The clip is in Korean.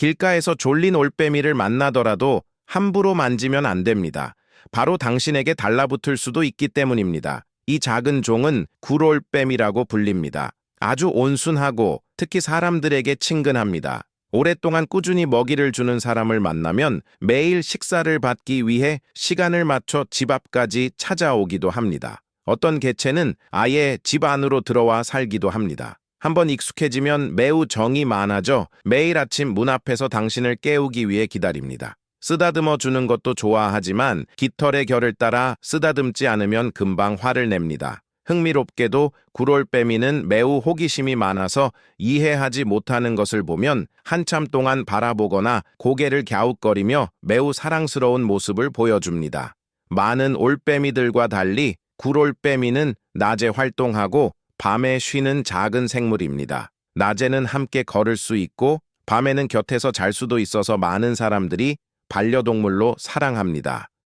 길가에서 졸린 올빼미를 만나더라도 함부로 만지면 안 됩니다. 바로 당신에게 달라붙을 수도 있기 때문입니다. 이 작은 종은 굴올빼미라고 불립니다. 아주 온순하고 특히 사람들에게 친근합니다. 오랫동안 꾸준히 먹이를 주는 사람을 만나면 매일 식사를 받기 위해 시간을 맞춰 집 앞까지 찾아오기도 합니다. 어떤 개체는 아예 집 안으로 들어와 살기도 합니다. 한번 익숙해지면 매우 정이 많아져 매일 아침 문 앞에서 당신을 깨우기 위해 기다립니다. 쓰다듬어 주는 것도 좋아하지만 깃털의 결을 따라 쓰다듬지 않으면 금방 화를 냅니다. 흥미롭게도 구롤빼미는 매우 호기심이 많아서 이해하지 못하는 것을 보면 한참 동안 바라보거나 고개를 갸웃거리며 매우 사랑스러운 모습을 보여줍니다. 많은 올빼미들과 달리 구롤빼미는 낮에 활동하고 밤에 쉬는 작은 생물입니다. 낮에는 함께 걸을 수 있고 밤에는 곁에서 잘 수도 있어서 많은 사람들이 반려동물로 사랑합니다.